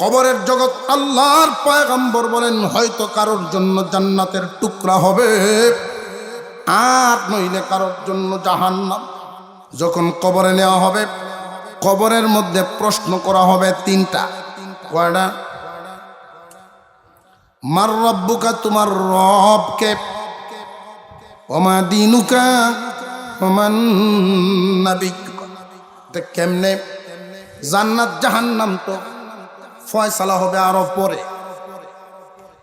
কবরের জগৎ আল্লাহর পয়গম্বর বলেন, হয়তো কারোর জন্য জান্নাতের টুকরা হবে। আর নইলে কারোর জন্য জাহান্নাম। যখন কবরে নেওয়া হবে, কবরের মধ্যে প্রশ্ন করা হবে তিনটা। কয়টা মার রব্বুকা, তোমার রবকে। ওমা দিনুকা কেমনে? জান্নাত, জাহান্নাম তো। ফয়সালা হবে আরও পরে।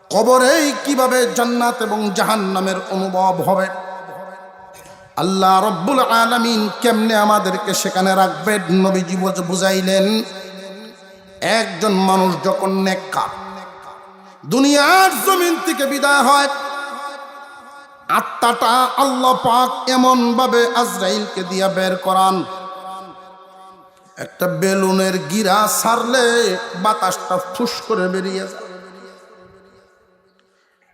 কবরেই কীভাবে জান্নাত এবং জাহান্নামের অনুভব হবে? আল্লাহ রব্বুল আলামিন কেমনে আমাদেরকে সেখানে রাখবেন নবীজি বুঝ- বুঝাইলেন, একজন মানুষ যখন নেককার, দুনিয়ার জমিন থেকে বিদায় হয়, আত্মাটা আল্লাহ পাক এমন ভাবে আজরাইলকে দিয়া বের করান। একটা বেলুনের গিরা সারলে বাতাসটা ফুস করে বেরিয়ে যায়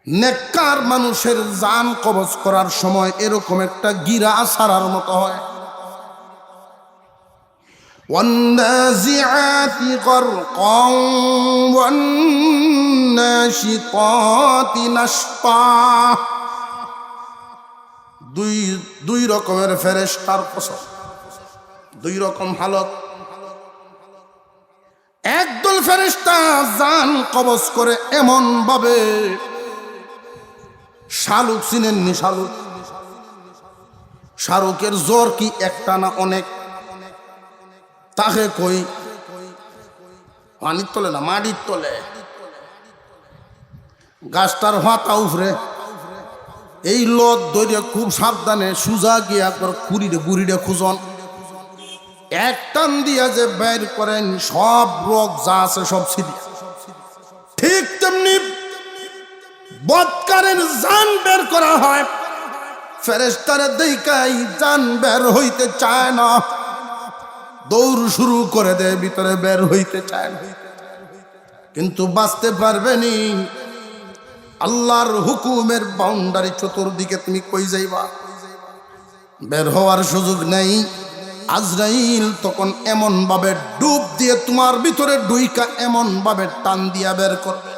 নেককার মানুষের জান কবজ করার সময় এরকম একটা গিরা সারার মতো হয় والنازعات غرقا والناشطات نشطا দুই দুই রকমের ফেরেশতার পছন্দ দুই রকম হালত একদল ফেরেশতা জান কবজ করে এমন ভাবে শালুক চিনেননি শালুক শাহরুখের জ্বর কি একটা না অনেক? তাকে কই? পানির তলে না মাটির তলে? গাছটার হাতা উফরে এই লত দৈরে খুব সাবধানে সুজা গিয়ে একবার কুড়িরে গুড়িরে খুঁজন। এক টান দিয়া যে বের করেন, সব রোগ যা আছে সব সিরিয়া ঠিক তেমনি বৎকারের জান বের করা হয়। ফেরেস্তারে দেখাই জান বের হইতে চায় না। দৌড় শুরু করে দেয়, ভিতরে বের হইতে চায় না। কিন্তু বাঁচতে পারবেনি আল্লাহর হুকুমের বাউন্ডারি চতুর্দিকে তুমি কই যাইবা? বের হওয়ার সুযোগ নেই। আজরাইল তখন এমন ভাবে ডুব দিয়ে তোমার ভিতরে ডুইকা এমন ভাবে টান দিয়া বের করবে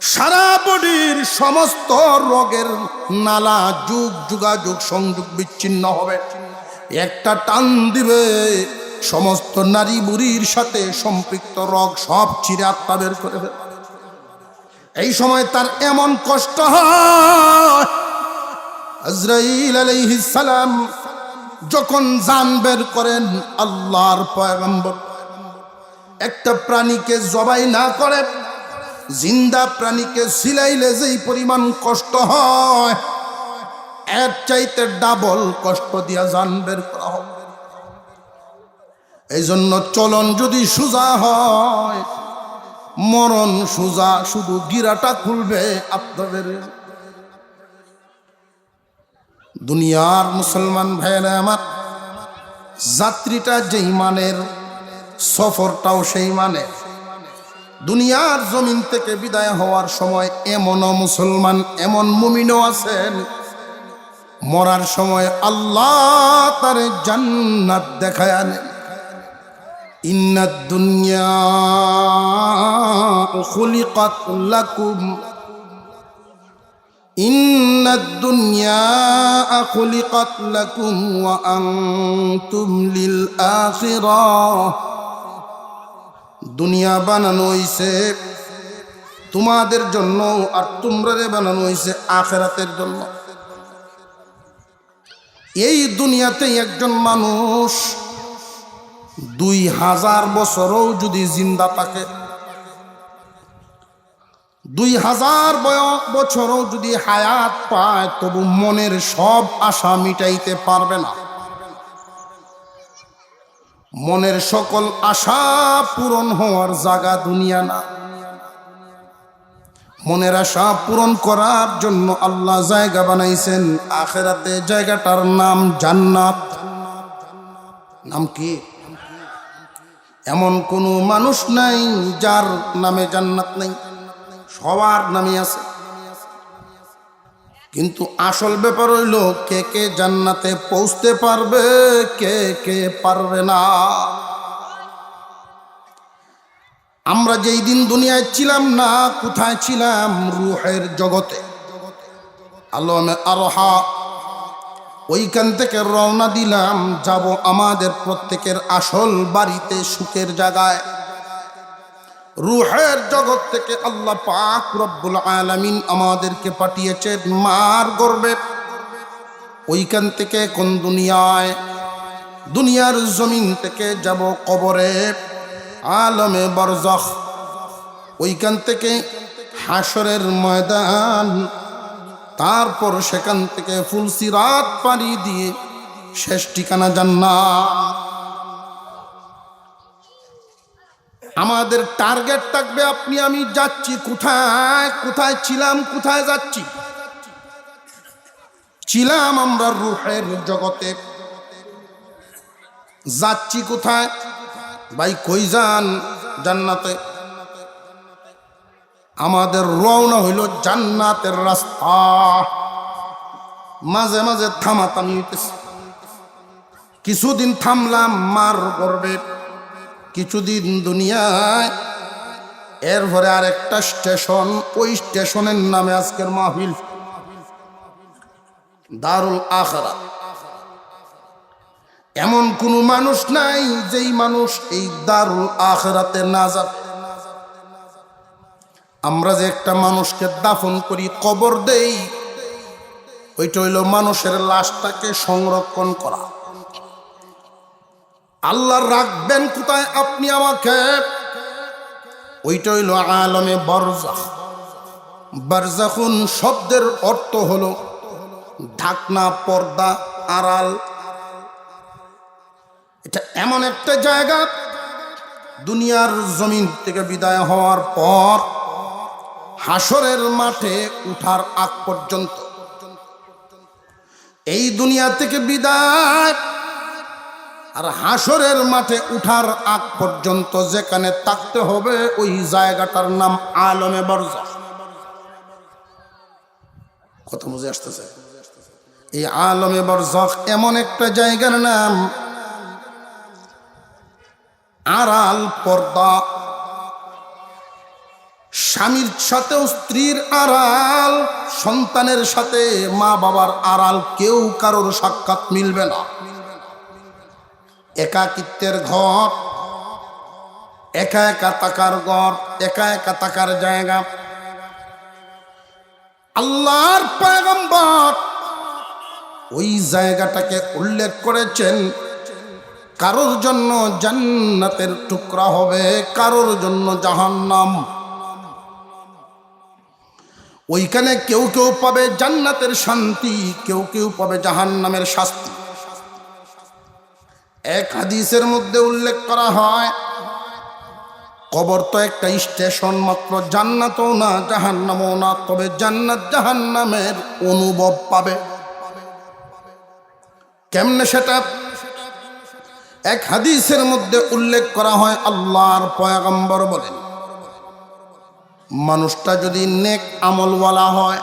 সারা বডির সমস্ত রোগের নালা যুগ যোগাযোগ সংযোগ বিচ্ছিন্ন হবে। একটা টান দিবে, সমস্ত নারী বুড়ির সাথে সম্পৃক্ত রোগ সব চিরে আত্মা বের করে। এই সময় তার এমন কষ্ট হয়। আজরাইল আলাইহিস সালাম যখন জান বের করেন, আল্লাহর পয়গম্বর। একটা প্রাণীকে জবাই না করে, জিন্দা প্রাণীকে সিলাইলে যেই পরিমাণ কষ্ট হয়, এর চাইতে ডাবল কষ্ট দিয়া জান বের করা হবে। এই জন্য চলন যদি সোজা হয়, মরণ সোজা, শুধু গিরাটা খুলবে আপনাদের। দুনিয়ার মুসলমান ভাইয়েরা আমার, যাত্রীটা যেই মানের, সফরটাও সেই মানের। দুনিয়ার জমিন থেকে বিদায় হওয়ার সময় এমনও মুসলমান, এমন মুমিনও আছেন। মরার সময় আল্লাহ তার জান্নাত দেখায় আনেন ইন্নাদ দুনিয়া খুলিকাত লাকুম إن الدنيا خلقت لكم وأنتم للآخرة দুনিয়া বানানো হইছে তোমাদের জন্য আর তোমরা বানানো হইছে আখেরাতের জন্য এই দুনিয়াতে একজন মানুষ দুই হাজার বছরও যদি জিন্দা থাকে দুই হাজার বছরও যদি হায়াত পায়, তবু মনের সব আশা মিটাইতে পারবে না। মনের সকল আশা পূরণ হওয়ার জায়গা দুনিয়া না। মনের আশা পূরণ করার জন্য আল্লাহ জায়গা বানাইছেন। আখেরাতে জায়গাটার নাম জান্নাত। নাম কি? এমন কোনো মানুষ নাই যার নামে জান্নাত নেই। সবার নামে আছে। কিন্তু আসল ব্যাপার হইল, কে কে জান্নাতে পৌঁছতে পারবে, কে কে পারবে না। আমরা যেই দিন দুনিয়ায় ছিলাম না, কোথায় ছিলাম রুহের জগতে? আলমে আরহা, ওইখান থেকে রওনা দিলাম, যাব আমাদের প্রত্যেকের আসল বাড়িতে সুখের জায়গায়। রুহের জগৎ থেকে আল্লাহ পাক রব্বুল আলামিন আমাদেরকে পাঠিয়েছেন, মার গর্বে। ওইখান থেকে কোন দুনিয়ায়? দুনিয়ার জমিন থেকে যাব কবরে, আলমে বরজখ। ওইখান থেকে হাসরের ময়দান, তারপর সেখান থেকে ফুলসি রাত পাড়ি দিয়ে শেষ ঠিকানা জান্না আমাদের টার্গেট থাকবে আপনি, আমি যাচ্ছি। কোথায়? কোথায় ছিলাম? কোথায় যাচ্ছি? ছিলাম আমরা রুহের জগতে। যাচ্ছি কোথায়? ভাই, কই যান? জান্নাতে। আমাদের রওনা হইল জান্নাতের রাস্তা। মাঝে মাঝে থামাতামি হইতেছে কিছুদিন থামলাম মার গর্বে। কিছুদিন দুনিয়ায়। এরপরে আর একটা স্টেশন, ওই স্টেশনের নামে আজকের মাহফিল। দারুল আখরা। এমন কোনো মানুষ নাই যেই মানুষ এই দারুল আখরাতে না যাবে। আমরা যে একটা মানুষকে দাফন করি, কবর দেই, ওইটা হইল মানুষের লাশটাকে সংরক্ষণ করা। আল্লাহ রাখবেন কোথায়? আপনি আমাকে। ওইটা হইল আলমে বরজাখ। বারজাখুন শব্দের অর্থ হলো ঢাকনা, পর্দা, আড়াল। এটা এমন একটা জায়গা, দুনিয়ার জমিন থেকে বিদায় হওয়ার পর হাসরের মাঠে উঠার আগ পর্যন্ত। এই দুনিয়া থেকে বিদায় আর হাসরের মাঠে উঠার আগ পর্যন্ত যেখানে থাকতে হবে, ওই জায়গাটার নাম আলমে বরজা। কথা বুঝে আসতেছে। এই আলমে বরজখ এমন একটা জায়গার নাম। আড়াল, পর্দা। স্বামীর সাথেও স্ত্রীর আড়াল, সন্তানের সাথে মা বাবার আড়াল, কেউ কারোর সাক্ষাৎ মিলবে না। একাকিত্বের ঘর, একা একা তাকার ঘর, একা একা তাকার জায়গা। আল্লাহর পয়গম্বর ওই জায়গাটাকে উল্লেখ করেছেন, কারোর জন্য জান্নাতের টুকরা হবে, কারোর জন্য জাহান্নাম। ওইখানে কেউ কেউ পাবে জান্নাতের শান্তি, কেউ কেউ পাবে জাহান্নামের শাস্তি। এক হাদিসের মধ্যে উল্লেখ করা হয়, কবর তো একটা স্টেশন মাত্র, জান্নাতও না, জাহান্নামও না, তবে জান্নাত জাহান্নামের অনুভব পাবে। কেমনে সেটা? এক হাদিসের মধ্যে উল্লেখ করা হয়, আল্লাহর পয়াগম্বর বলেন, মানুষটা যদি নেক আমলওয়ালা হয়,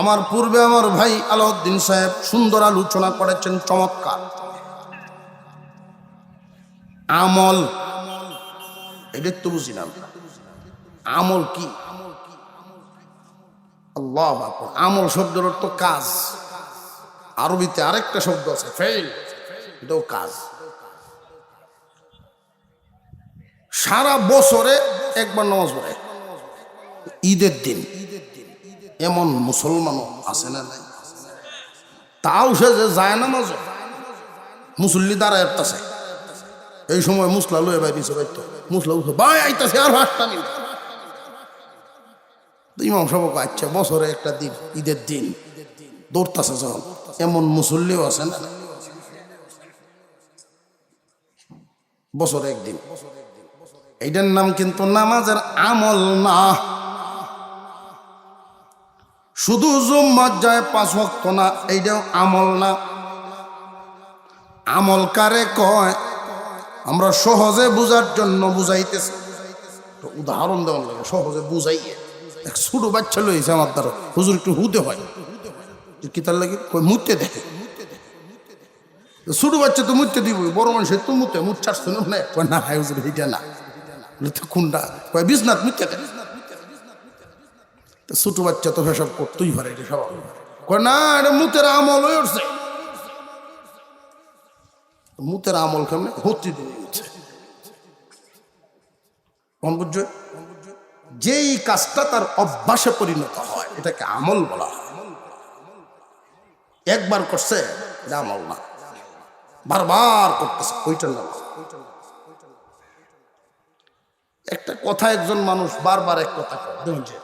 আমার পূর্বে আমার ভাই আলাউদ্দিন সাহেব সুন্দর আলোচনা করেছেন, চমৎকার। আমল। এটা তো বুঝি না। আমল কি? আল্লাহ। আমল শব্দের অর্থ কাজ। আরবিতে আরেকটা শব্দ আছে ফেল এটাও কাজ। সারা বছরে একবার নামাজ পড়ে। ঈদের দিন। এমন মুসলমানও আছে না নাই? তাও সে যে যায় নামাজ, মুসল্লি দ্বারা একটা এই সময় মুসলা লয়ে বাইরিছে বাইতো মুসলা উঠে ভাই আইতাছে, আর নিন ইমাম সবক আচ্ছা বছরে একটা দিন, ঈদের দিন। দৌড়তাছে যখন এমন মুসল্লিও আছে না? বছরে একদিন। এইটার নাম কিন্তু নামাজের আমল না। শুধু জুম্মার যায় পাঁচ ভক্ত না, এইটাও আমল না। আমল কারে কয়? আমরা সহজে বুঝার জন্য বুঝাইতেছি। তো উদাহরণ দেওয়ার লাগে, সহজে বুঝাইয়ে। এক ছোট বাচ্চা লইছে আমার দ্বারা, হুজুর একটু হুতে হয়। কি তার লাগে? মুতে দেখে ছোট বাচ্চা তো মুতে দিব বড় মানুষের তো মুতে মুচ্ছার শুনুন না কয়, না হাই হুজুর, এইটা না। কোনটা? কয় বিজনাথ মিথ্যা কেন তো ছোট বাচ্চা তো সব করতেই পারে, এটা সব কয়, না, এটা মুতের আমল হয়ে উঠছে। মুতের আমল কেমনে? হতি দিয়ে বুঝছ? যেই কাজটা তার অভ্যাসে পরিণত হয়, এটাকে আমল বলা হয়। একবার করছে আমল না। বারবার করতেছে ওইটার নাম একটা কথা একজন মানুষ বারবার এক কথা যে,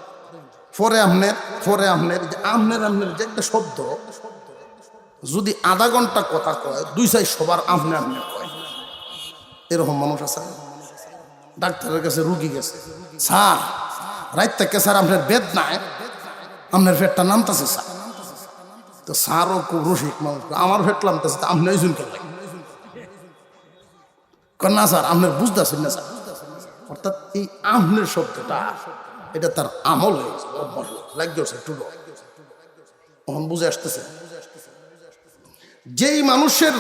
ফরে আমনের ফরে আমনের যে আমনের যে একটা শব্দ যদি আধা ঘণ্টা কথা কয়, দুই সাই সবার আমনে আমনে কয়। এরকম মানুষ আছে? ডাক্তারের কাছে রুগী গেছে। স্যার, রাত থেকে স্যার, আপনার বেদ নাই। আপনার পেটটা নামতেছে, স্যার। তো স্যারও খুব রসিক মানুষ। আমার পেট নামতেছে আপনি ওই লাগে না, স্যার, আপনার বুঝতেছেন না, স্যার। অর্থাৎ এই আমনের শব্দটা, এটা তার আমল হয়েছে লাগছে টুডো তখন বুঝে আসতেছে। যেই মানুষের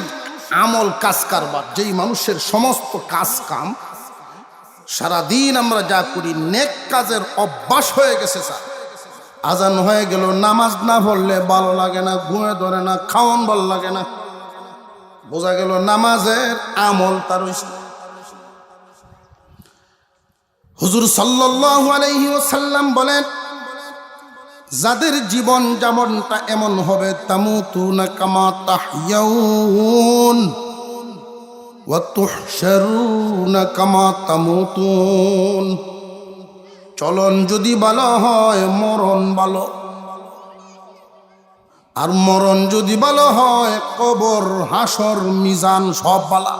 আমল কাজ কারবার, যেই মানুষের সমস্ত কাজ কাম, সারাদিন আমরা যা করি, নেক কাজের অভ্যাস হয়ে গেছে স্যার। আজান হয়ে গেল, নামাজ না পড়লে ভালো লাগে না, ঘুমে ধরে না, খাওয়ান ভালো লাগে না। বোঝা গেল নামাজের আমল তার হুজুর সাল্লাল্লাহু আলাইহি ওয়াসাল্লাম বলেন যাদের জীবন যেমনটা এমন হবে, তামুতুনা কামা তাহইয়াউন। ওয়া তুহশারুনা কামা তামুতুন। চলন যদি ভালো হয়, মরণ ভালো। আর মরণ যদি ভালো হয়, কবর, হাসর, মিজান সব বালা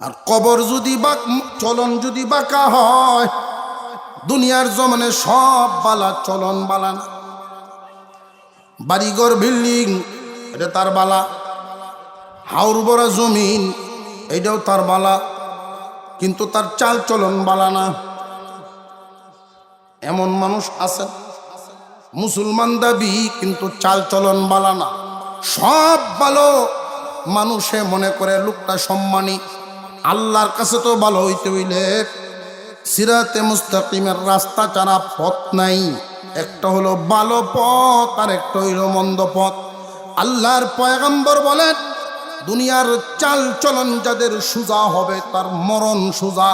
আর কবর যদি বাক চলন যদি বাঁকা হয় দুনিয়ার জমানে সব বালা চলন বালা না। বাড়িঘর, বিল্ডিং, এটা তার বালা। হাউর বড়া জমিন, এটাও তার বালা। কিন্তু তার চাল চলন বালা না। এমন মানুষ আছে, মুসলমান দাবি, কিন্তু চাল চলন বালা না। সব ভালো মানুষে মনে করে লোকটা সম্মানী। আল্লাহর কাছে তো ভালো হইতে হইলে সিরাতে মুস্তাকিমের রাস্তা ছাড়া পথ নাই। একটা হলো ভালো পথ আর একটা হইল মন্দ পথ। আল্লাহর পয়গম্বর বলেন, দুনিয়ার চাল চলন যাদের সুজা হবে তার মরণ সুজা।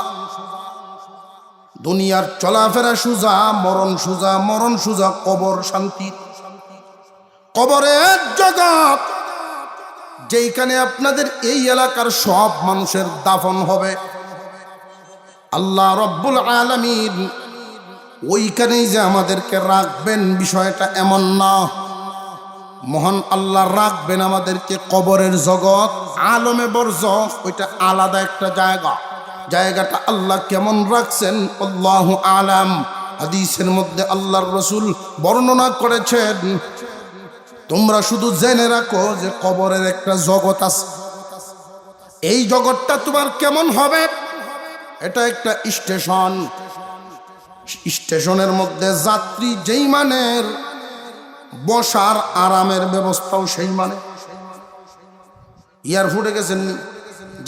দুনিয়ার চলাফেরা সুজা, মরণ সুজা মরণ সুজা, কবর শান্তি। কবরের জগৎ, যেইখানে আপনাদের এই এলাকার সব মানুষের দাফন হবে। আল্লাহ রব্বুল আলমিন ওইখানেই যে আমাদেরকে রাখবেন বিষয়টা এমন না। মহান আল্লাহ রাখবেন আমাদেরকে কবরের জগৎ, আলমে বর্জ ওইটা আলাদা একটা জায়গা। জায়গাটা আল্লাহ কেমন রাখছেন? আল্লাহ আলাম। হাদিসের মধ্যে আল্লাহর রসুল বর্ণনা করেছেন, তোমরা শুধু জেনে রাখো যে কবরের একটা জগৎ আছে। এই জগৎটা তোমার কেমন হবে? এটা একটা স্টেশন। স্টেশনের মধ্যে যাত্রী যেই মানের, বসার আরামের ব্যবস্থাও সেই মানে। এয়ারপোর্টে গেছেন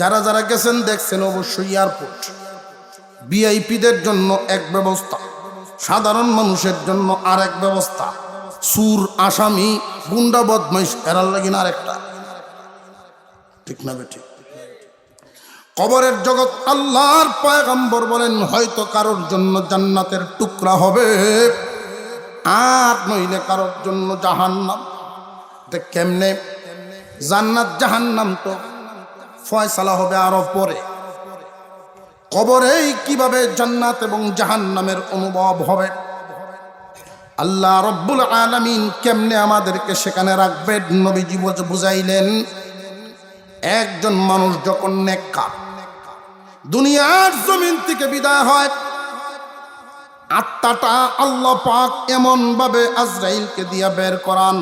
যারা যারা গেছেন দেখছেন অবশ্যই এয়ারপোর্ট। ভিআইপিদের জন্য এক ব্যবস্থা, সাধারণ মানুষের জন্য আর এক ব্যবস্থা। সুর, আসামি, গুন্ডা, বদমাইশ, এরার লাগিন আরেকটা। ঠিক না বেঠি কবরের জগৎ আল্লাহর পয়গম্বর বলেন, হয়তো কারোর জন্য জান্নাতের টুকরা হবে। আর নইলে কারোর জন্য জাহান্নাম। কেমনে? জান্নাত জাহান্নাম তো ফয়সালা হবে আরও পরে। কবরেই কীভাবে জান্নাত এবং জাহান্নামের অনুভব হবে? আল্লাহ রব্বুল আলমিন কেমনে আমাদেরকে সেখানে রাখবে নবীজি বুঝাইলেন, একজন মানুষ যখন নেকা দুনিয়ার জমিন থেকে বিদায় হয় আত্মাটা আল্লাহ পাক এমন ভাবে আজরাইলকে দিয়া বের করান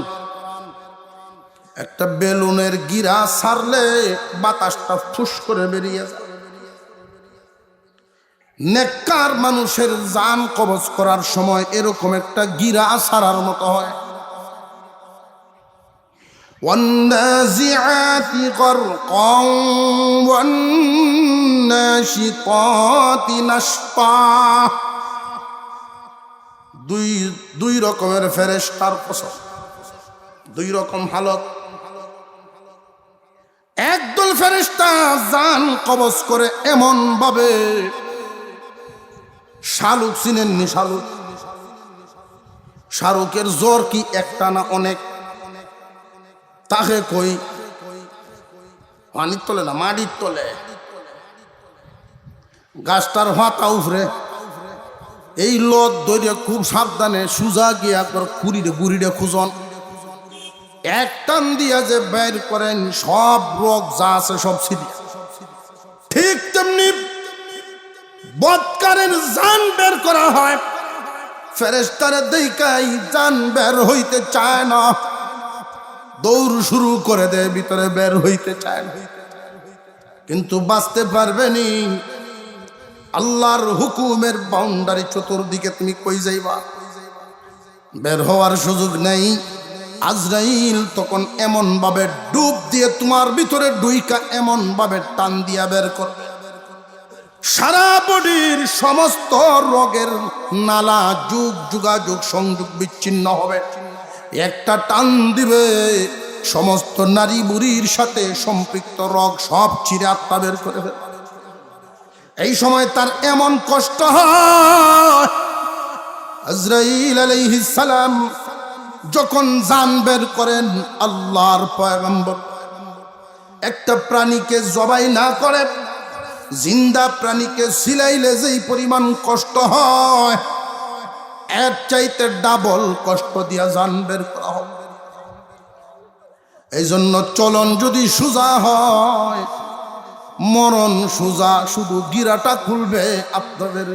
একটা বেলুনের গিরা সারলে বাতাসটা ফুস করে বেরিয়ে যায় নেককার মানুষের জান কবজ করার সময় এরকম একটা গিরা সারার মতো হয় والنازعات غرقا والناشطات نشطا দুই দুই রকমের ফেরেশতার কসম। দুই রকম হালত। একদল ফেরেশতা জান কবজ করে এমন ভাবে শালুক চিনেননি শালুক শাহরুখের জ্বর কি একটা না অনেক? তাকে কই? পানির তলে না মাটির তলে? গাছটার হাতা উফরে এই লত দৈরে খুব সাবধানে সুজা গিয়ে একবার কুড়িরে গুড়িরে খুঁজন। এক টান দিয়া যে বের করেন, সব রোগ যা আছে সব ছিড়িয়া ঠিক তেমনি বৎকারের জান বের করা হয়। ফেরেস্তারে দেখাই জান বের হইতে চায় না। দৌড় শুরু করে দেয়, ভিতরে বের হইতে চায় না। কিন্তু বাঁচতে পারবেনি আল্লাহর হুকুমের বাউন্ডারি চতুর্দিকে তুমি কই যাইবা? বের হওয়ার সুযোগ নেই। আজরাইল তখন এমন ভাবে ডুব দিয়ে তোমার ভিতরে ডুইকা এমন ভাবে টান দিয়া বের করবে সারা বডির সমস্ত রোগের নালা যুগ যোগাযোগ সংযোগ বিচ্ছিন্ন হবে। একটা টান দিবে, সমস্ত নারী বুড়ির সাথে সম্পৃক্ত রোগ সব চিরে আত্মা বের করে ফেলবে। এই সময় তার এমন কষ্ট হয়। যখন জান বের করেন আল্লাহর পয়গম্বর, একটা প্রাণীকে জবাই না করে, জিন্দা প্রাণীকে সিলাইলে যেই পরিমাণ কষ্ট হয়, এর চাইতে ডাবল কষ্ট দিয়া জান বের করা হবে। এই জন্য চলন যদি সোজা হয় মরণ সোজা, শুধু গিরাটা খুলবে আপনাদের।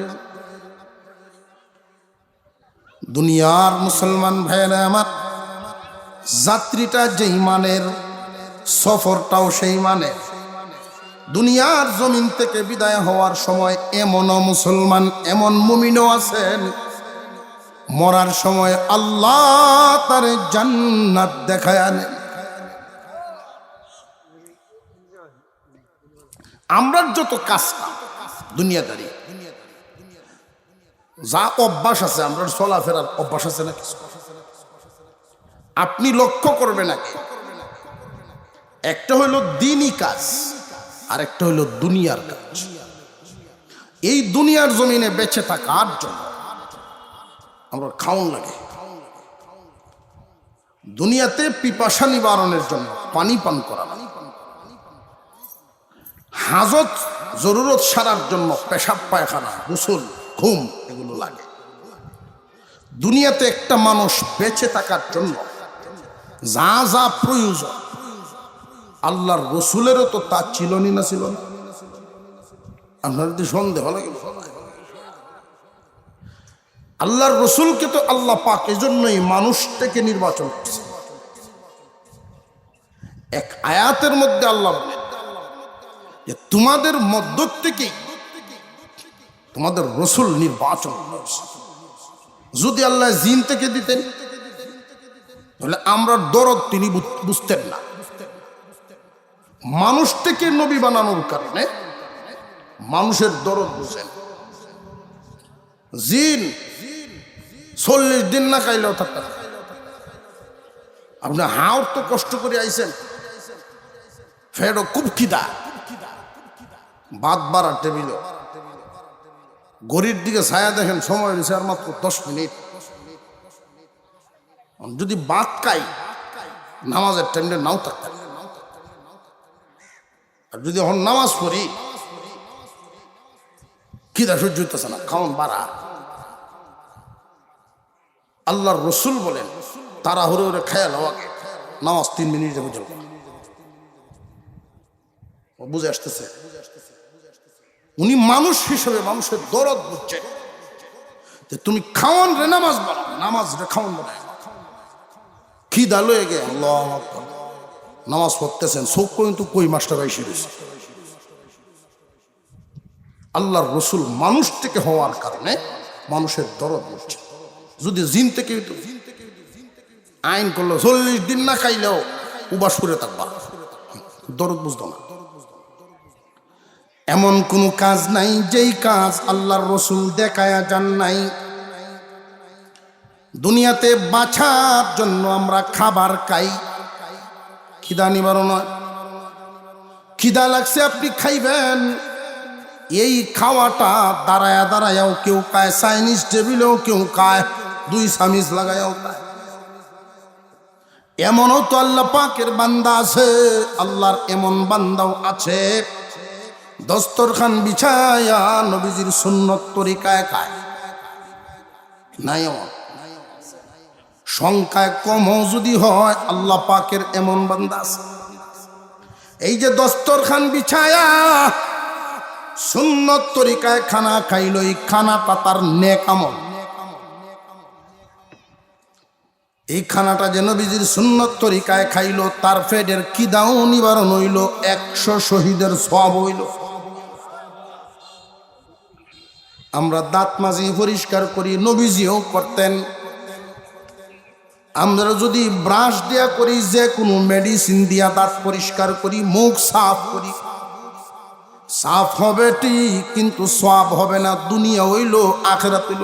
দুনিয়ার মুসলমান ভাইয়েরা আমার, যাত্রীটা যেই মানের, সফরটাও সেই মানের। দুনিয়ার জমিন থেকে বিদায় হওয়ার সময় এমনও মুসলমান, এমন মুমিনও আছেন। মরার সময় আল্লাহ তার জান্নাত দেখায় আনেন আমরা যত কাজ কাম দুনিয়াদারি। যা অভ্যাস আছে আমরা চলাফেরার অভ্যাস আছে না কিছু? আপনি লক্ষ্য করবেন আগে। একটা হইল দিনই কাজ আর একটা হইল দুনিয়ার কাজ। এই দুনিয়ার জমিনে বেঁচে থাকার জন্য আমরা খাওন লাগে। দুনিয়াতে পিপাসা নিবারণের জন্য পানি পান করা হাজত জরুরত সারার জন্য পেশাব, পায়খানা, গোসল, ঘুম এগুলো লাগে। দুনিয়াতে একটা মানুষ বেঁচে থাকার জন্য যা যা প্রয়োজন, আল্লাহর রসুলেরও তো তা ছিল না ছিল না। আপনার যদি সন্দেহ লাগে আল্লাহর রসুলকে তো আল্লাহ পাক এজন্যই মানুষ থেকে নির্বাচন করছে। এক আয়াতের মধ্যে আল্লাহ বলেন যে তোমাদের মধ্য থেকে তোমাদের রসুল নির্বাচন যদি আল্লাহ জিন থেকে দিতেন, তাহলে আমরা দরদ তিনি বুঝ- বুঝতেন না। মানুষ থেকে নবী বানানোর কারণে মানুষের দরদ বুঝেন। জিন চল্লিশ দিন না খাইলেও থাকতে আপনি হাওর তো কষ্ট করে আইছেন। ফেরো খুব খিদা। বাদ বাড়ার টেবিল। গরির দিকে ছায়া দেখেন, সময় হয়েছে আর মাত্র দশ মিনিট। যদি বাদ খাই, নামাজের টাইমে নাও থাকতে আর যদি এখন নামাজ পড়ি, খিদা সহ্য হইতেছে না, খাওন বাড়া। আল্লাহর রসুল বলেন তারা হরে হরে খেয়াল হওয়াকে নামাজ তিন মিনিটে বুঝল বুঝে আসতেছে? উনি মানুষ হিসেবে মানুষের দরদ বুঝছেন যে তুমি খাওয়ান রে, নামাজ বানাও নামাজ রে খাওয়ান বানায়। খিদা লয়ে গে? আল্লাহ নামাজ পড়তেছেন চোখ কিন্তু কই মাস্টার এসে রয়েছে? আল্লাহর রসুল মানুষ থেকে হওয়ার কারণে মানুষের দরদ বুঝছে। যদি জিন থেকে, আইন করল, চল্লিশ দিন না খাইলেও উবা সুরে থাকবা। দরদ বুঝতো না। এমন কোনো কাজ নাই, যেই কাজ আল্লাহর রসুল দেখায়া যান নাই। দুনিয়াতে বাছার জন্য আমরা খাবার খাই। খিদা নিবারণ। খিদা লাগছে, আপনি খাইবেন। এই খাওয়াটা দাঁড়ায়া দাঁড়ায়াও কেউ খায়, চাইনিজ টেবিলেও কেউ খায়, দুই সামিজ লাগায়াও খায়। এমনও তো আল্লাহ পাকের বান্দা আছে, আল্লাহর এমন বান্দাও আছে। দস্তরখান বিছায়া নবীজির সুন্নত তরিকায় খায়। নাই সংখ্যায় কমও যদি হয়, আল্লাহ পাকের এমন বান্দাস এই যে দস্তরখান বিছায়া সুন্নত তরিকায় খানা খাইল এই খানাটা তার নেকামল এই খানাটা যে নবীজির সুন্নত তরিকায় খাইল, তার ফেডের কিদাও নিবারণ হইল, একশো শহীদের সব হইল। আমরা দাঁত মাঝি পরিষ্কার করি, নবীজিও করতেন। আমরা যদি ব্রাশ দেয়া করি, যে কোনো মেডিসিন দিয়া দাঁত পরিষ্কার করি, মুখ সাফ করি। সাফ হবে ঠিক, কিন্তু সব হবে না, দুনিয়া হইল আখেরা হইল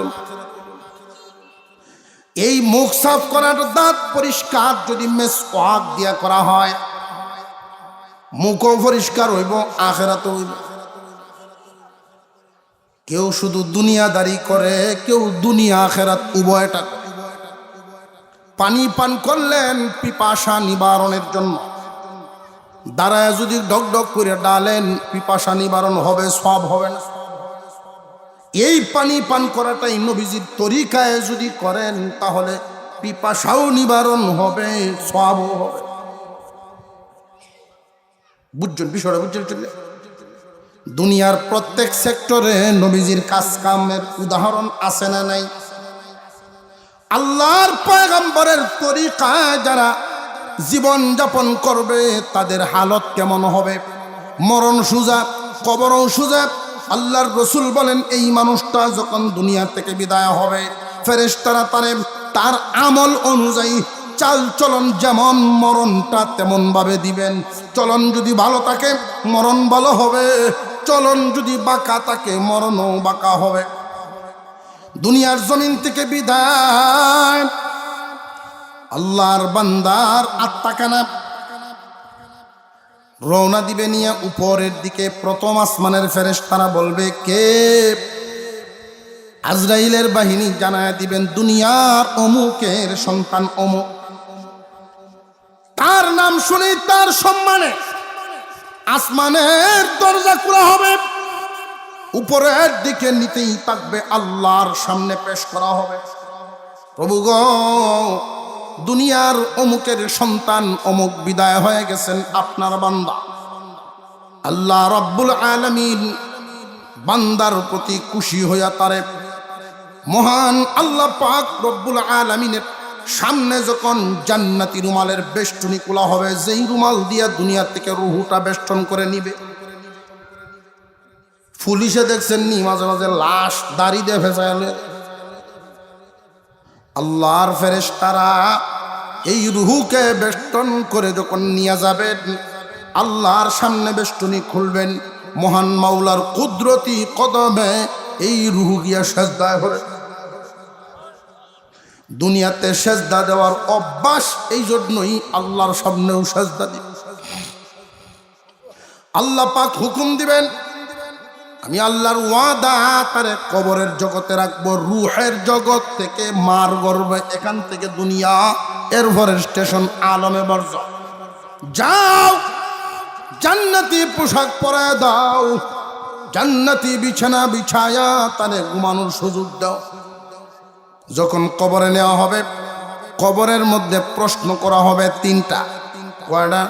এই মুখ সাফ করার দাঁত পরিষ্কার যদি মেস দিয়া করা হয়, মুখও পরিষ্কার হইব আখেরাতে হইব। কেউ শুধু দুনিয়াদারি করে, কেউ দুনিয়া আখেরাত উভয়টা পানি পান করলেন পিপাসা নিবারণের জন্য। দাঁড়ায় যদি ডক ডক করে ডালেন, পিপাসা নিবারণ হবে, সব হবে না। এই পানি পান করাটাই নবীজির তরিকায় যদি করেন, তাহলে পিপাসাও নিবারণ হবে, সবও হবে। বুঝছেন বিষয়টা, বুঝছেন? দুনিয়ার প্রত্যেক সেক্টরে নবীজির কাজ কামের উদাহরণ আছে না নাই? আল্লাহর পয়গম্বরের তরিকায় যারা জীবন যাপন করবে, তাদের হালত কেমন হবে? মরণ সুজা, কবরও সুজা। আল্লাহর রসুল বলেন, এই মানুষটা যখন দুনিয়া থেকে বিদায় হবে, ফেরেশতারা তারে, তার আমল অনুযায়ী চাল চলন যেমন মরণটা তেমন ভাবে দিবেন। চলন যদি ভালো থাকে, মরণ ভালো হবে। চলন যদি বাঁকা থাকে মরণও বাঁকা হবে। দুনিয়ার জমিন থেকে বিদায়। আল্লাহর বান্দার আত্মা কানা রওনা দিবে নিয়ে উপরের দিকে প্রথম আসমানের ফেরেশ তারা বলবে, কে? আজরাইলের বাহিনী জানায় দিবেন, দুনিয়ার অমুকের সন্তান অমুক। তার নাম শুনে তার সম্মানে আসমানের দরজা খোলা হবে। উপরের দিকে নিতেই থাকবে আল্লাহর সামনে পেশ করা হবে। প্রভু গো, দুনিয়ার অমুকের সন্তান অমুক বিদায় হয়ে গেছেন আপনার বান্দা। আল্লাহ রব্বুল আলমিন বান্দার প্রতি খুশি হইয়া তারে। মহান আল্লাহ পাক রব্বুল আলমিনের সামনে যখন জান্নাতি রুমালের বেষ্টনী খোলা হবে, যেই রুমাল দিয়া দুনিয়া থেকে রুহুটা বেষ্টন করে নিবে। পুলিশে দেখছেন নি, মাঝে মাঝে লাশ দাড়ি দিয়ে ভেসাইলে আল্লাহর ফেরেশতারা এই রুহুকে বেষ্টন করে যখন নিয়ে যাবেন, আল্লাহর সামনে বেষ্টনী খুলবেন, মহান মাওলার কুদরতি কদমে এই রুহু গিয়া সেজদায় হবে দুনিয়াতে সেজদা দেওয়ার অভ্যাস এই জন্যই আল্লাহর সামনেও সেজদা দিবে আল্লাহ পাক হুকুম দিবেন, আমি আল্লাহর ওয়াদা তারে কবরের জগতে রাখব, রুহের জগৎ থেকে মার গর্বে এখান থেকে দুনিয়া এরপরের স্টেশন আলমে বর্জ। যাও, জান্নাতি পোশাক পরে দাও, জান্নাতি বিছানা বিছায়া তারে ঘুমানোর সুযোগ দাও। যখন কবরে নেওয়া হবে, কবরের মধ্যে প্রশ্ন করা হবে তিনটা। কয়টা?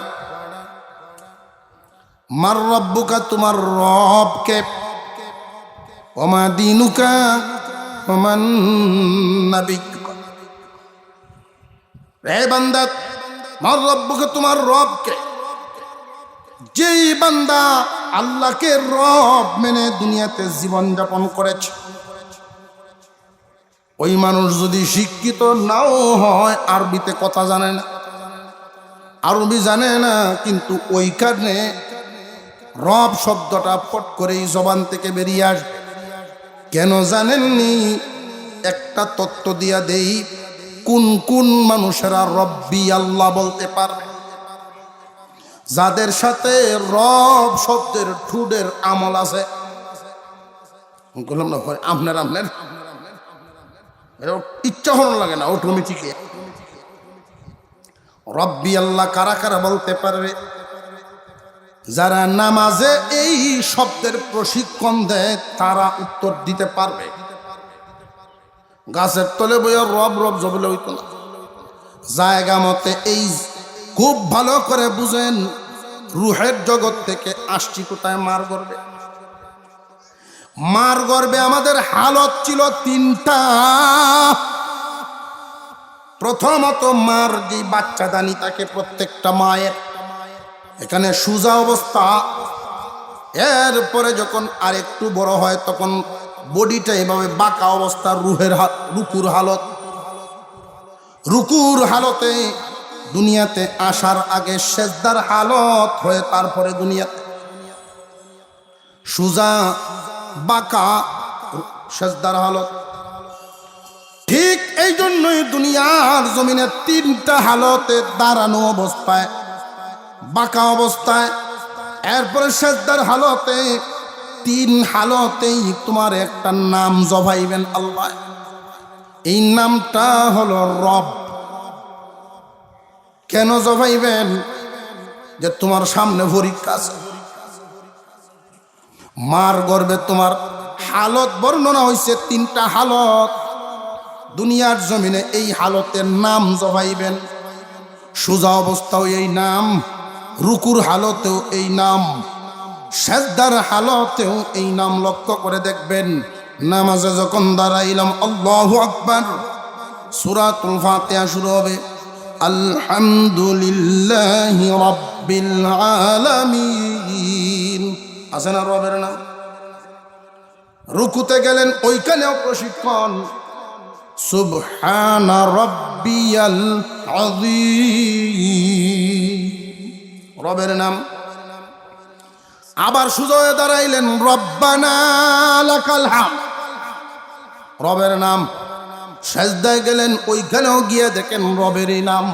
মার রব্বুকা, তোমার রবকে, ওমা দিনুকা রে বান্দা, মার রব্বুকে, তোমার রবকে। যেই বান্দা আল্লাহকে রব মেনে দুনিয়াতে জীবন যাপন করেছে ওই মানুষ যদি শিক্ষিত নাও হয়, আরবিতে কথা জানে না। আরবি জানে না, কিন্তু ওই কারণে রব শব্দটা পট করেই জবান থেকে বেরিয়ে আসবে কেন জানেননি? একটা তত্ত্ব দিয়া দেই, কোন কোন মানুষেরা রব্বি আল্লাহ বলতে পারবে? যাদের সাথে রব শব্দের ঠুডের আমল আছে। আপনার আপনার? ইচ্ছা হলো লাগে না অটোমেটিকলি রব্বি আল্লাহ কারা কারা বলতে পারবে? যারা নামাজে এই শব্দের প্রশিক্ষণ দেয়, তারা উত্তর দিতে পারবে। গাছের তলে বইয়া রব রব জবলে হইতো না। জায়গা মতে এই খুব ভালো করে বুঝেন, রুহের জগৎ থেকে আসছি কোথায় মার গর্বে মার গর্বে আমাদের হালত ছিল তিনটা। প্রথমত মার যে বাচ্চা দানি, তাকে প্রত্যেকটা মায়ের। এখানে সুজা অবস্থা। এরপরে যখন আর একটু বড় হয়, তখন বডিটা এভাবে বাঁকা অবস্থা, রুহের রুকুর হালত। রুকুর হালতে দুনিয়াতে আসার আগে সেজদার হালত হয়ে তারপরে দুনিয়াতে সুজা বাঁকা সেজদার হালত। ঠিক এই জন্যই দুনিয়ার জমিনে তিনটা হালতে দাঁড়ানো অবস্থায়, বাঁকা অবস্থায়। এরপরে সেজদার হালতে তিন হালতেই তোমার একটা নাম জবাইবেন আল্লাহ। এই নামটা হলো রব। কেন জবাইবেন? যে তোমার সামনে পরীক্ষা আছে মার গর্বে তোমার হালত বর্ণনা হয়েছে তিনটা হালত। দুনিয়ার জমিনে এই হালতের নাম জবাইবেন। সোজা অবস্থাও এই নাম, রুকুর হালতেও এই নাম, সেজদার হালতেও এই নাম লক্ষ্য করে দেখবেন। নামাজে যখন দাঁড়াইলাম, আল্লাহু আকবার, সূরাতুল ফাতিহা শুরু হবে। আলহামদুলিল্লাহ রাব্বিল আলামিন। আছে না রবের নাম রুকুতে গেলেন, ওইখানেও প্রশিক্ষণ। সুবহান রব্বিয়াল রবের নাম। আবার সুজয়ে দাঁড়াইলেন, রব্বানা লাকাল রবের নাম। সেজদায় গেলেন, ওইখানেও গিয়ে দেখেন রবেরই নাম।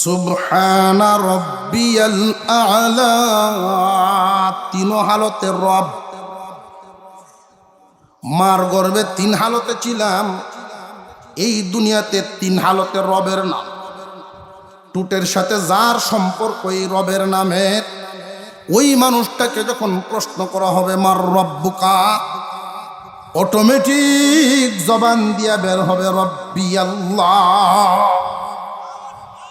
সুবহানা রব্বিয়াল আলা, তিন হালতে রব। মার গর্বে তিন হালতে ছিলাম, এই দুনিয়াতে তিন হালতে রবের নাম। টুটের সাথে যার সম্পর্ক এই রবের নামের ওই মানুষটাকে যখন প্রশ্ন করা হবে, মার রব্বুকা অটোমেটিক জবান দিয়া বের হবে রব্বি আল্লাহ